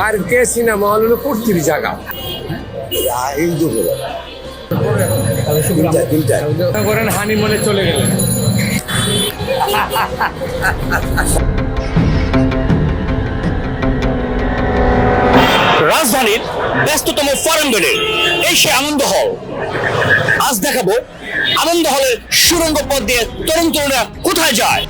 পার্কে cinema hall হলো পঁয়ত্রিশ জায়গা তিনটা তিনটা। মনে করেন হানিমনে চলে গেলেন। রাজধানীর ব্যস্ততম ফরেন গেটে এই সে আনন্দ হল আজ দেখাবো আনন্দ হলের সুরঙ্গ পথ দিয়ে তরুণ তরুণরা কোথায় যায়?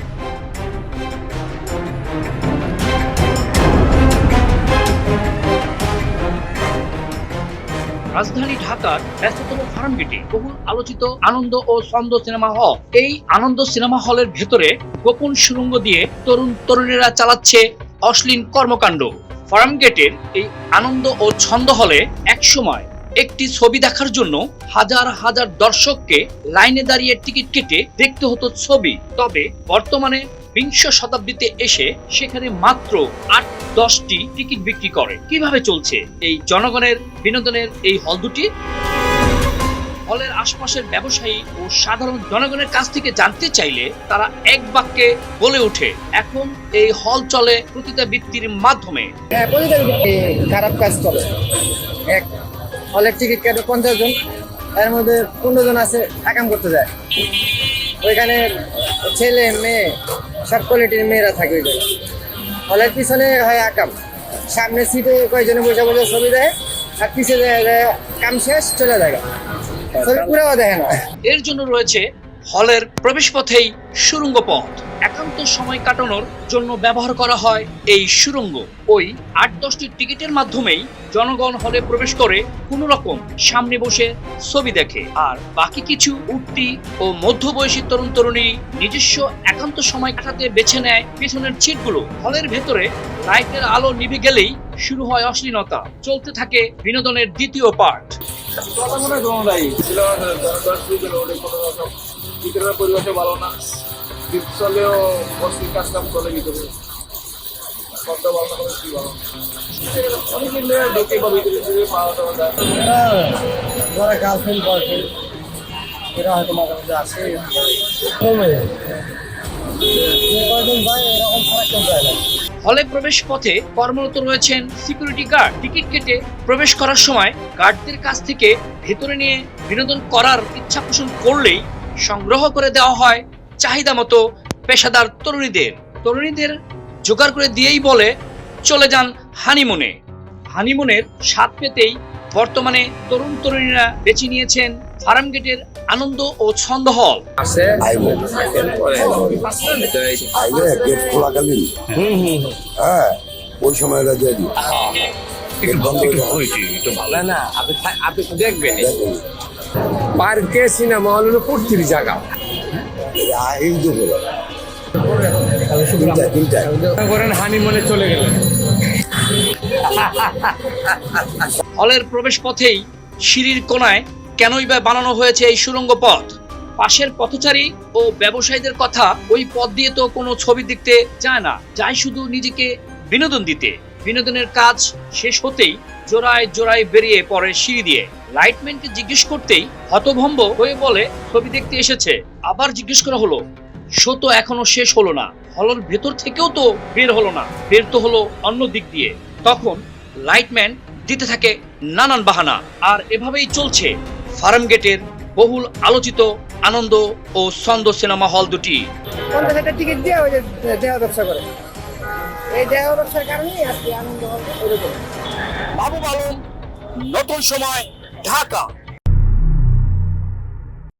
রাজধানী ঢাকার ব্যস্ততম ফার্ম গেটে বহুল আলোচিত আনন্দ ও ছন্দ সিনেমা হল। এই আনন্দ সিনেমা হলের ভেতরে গোপন সুরঙ্গ দিয়ে তরুণ তরুণীরা চালাচ্ছে অশ্লীল কর্মকাণ্ড। ফার্ম গেটের এই আনন্দ ও ছন্দ হলে একসময় একটি ছবি দেখার জন্য হাজার হাজার দর্শককে লাইনে দাঁড়িয়ে টিকিট কেটে দেখতে হতো ছবি। তবে বর্তমানে বিংশ শতাব্দীতে এসে সেখানে মাত্র আট, দশটি টিকিট বিক্রি করে। কীভাবে চলছে এই জনগণের বিনোদনের এই হল দুটি? হলের আশপাশের ব্যবসায়ী ও সাধারণ জনগণের কাছ থেকে জানতে চাইলে তারা এক বাক্যে বলে ওঠে, এখন এই হল চলে প্রতিটা বৃত্তির মাধ্যমে। হ্যাঁ খারাপ কাজ চলে। এক হলের টিকিট কাটে পঞ্চাশ জন, এর মধ্যে পনেরো জন আছে একাম করতে যায়। ওইখানে ছেলে, মেয়ে, সব কোয়ালিটির মেয়েরা থাকে ওই হলের পিছনে হয় আকাম। সামনে সিটে কয়েকজনে বসে বসে ছবি দেয় আর পিছিয়ে দেয় কাম শেষ, চলে যায়। ছবি পুরো দেখে না। এর জন্য রয়েছে হলের প্রবেশপথেই সুরঙ্গ পথ। একান্ত সময় কাটানোর জন্য ব্যবহার করা হয় এই সুরঙ্গ। ওই আট দশটি টিকিটের মাধ্যমেই জনগণ হলে প্রবেশ করে কোনো রকম সামনে বসে ছবি দেখে। আর বাকি কিছু উঠতি ও মধ্যবয়সী তরুণ তরুণী নিজস্ব একান্ত সময় কাটাতে বেছে নেয় পেছনের সিটগুলো হলের ভেতরে লাইটের আলো নিভে গেলেই শুরু হয় অশ্লীলতা। চলতে থাকে বিনোদনের দ্বিতীয় পার্ট পরিবেশে ভালো না। শীত চলেও বসি কাজ কাম চলে ভিতরে শব্দ ভালো করে কি ভালো অনেক দিন ধরে ঢুকে বা ভিতরে ঢুকে পাওয়া টাওয়া যায় ধরে গার্লফ্রেন্ড বয়ফ্রেন্ড এরা হয়তো মাঝে মাঝে আসে। কমে যে কয়দিন যায় এরকম ফারাক কেউ যায় না। হলে প্রবেশ পথে কর্মরত রয়েছেন সিকিউরিটি গার্ড টিকিট কেটে প্রবেশ করার সময় গার্ডদের কাছ থেকে ভেতরে নিয়ে বিনোদন করার ইচ্ছা পোষণ করলেই সংগ্রহ করে দেওয়া হয় চাহিদা মতো পেশাদার তরুণীদের তরুণীদের জোগাড় করে দিয়েই বলে চলে যান হানিমুনে। হানিমুনের স্বাদ পেতেই বর্তমানে তরুণ তরুণীরা বেছে নিয়েছেন ফার্ম গেটের আনন্দ ও ছন্দ হল। গেট খোলাকালীন হ্যাঁ ওই দিই। না আপনি তো দেখবেন পার্কে সিনেমা হল পঁয়ত্রিশ জায়গা। হলের প্রবেশ পথেই সিঁড়ির কোনায় কেনই বা বানানো হয়েছে এই সুড়ঙ্গ পথ? পাশের পথচারী ও ব্যবসায়ীদের কথা ওই পথ দিয়ে তো কোনো ছবি দেখতে যায় না। যায় শুধু নিজেকে বিনোদন দিতে। বিনোদনের কাজ শেষ হতেই জোড়ায় জোড়ায় বেরিয়ে পড়ে সিঁড়ি দিয়ে। লাইটম্যানকে জিজ্ঞেস করতেই হতভম্ব হয়ে বলে ছবি দেখতে এসেছে। আবার জিজ্ঞেস করা হলো শো তো এখনও শেষ হলো না। হলের ভেতর থেকেও তো বের হলো না। বের তো হলো অন্য দিক দিয়ে। তখন লাইটম্যান দিতে থাকে নানান বাহানা আর এভাবেই চলছে ফার্ম গেটের বহুল আলোচিত আনন্দ ও ছন্দ সিনেমা হল দুটি। পঞ্চাশ হাজার টিকিট দিয়ে ওই দেহ ব্যবসা করে। এই দেহ ব্যবসার কারণেই আজকে আনন্দ হল ওইরকম। বাবু আলম নতুন সময় ঢাকা।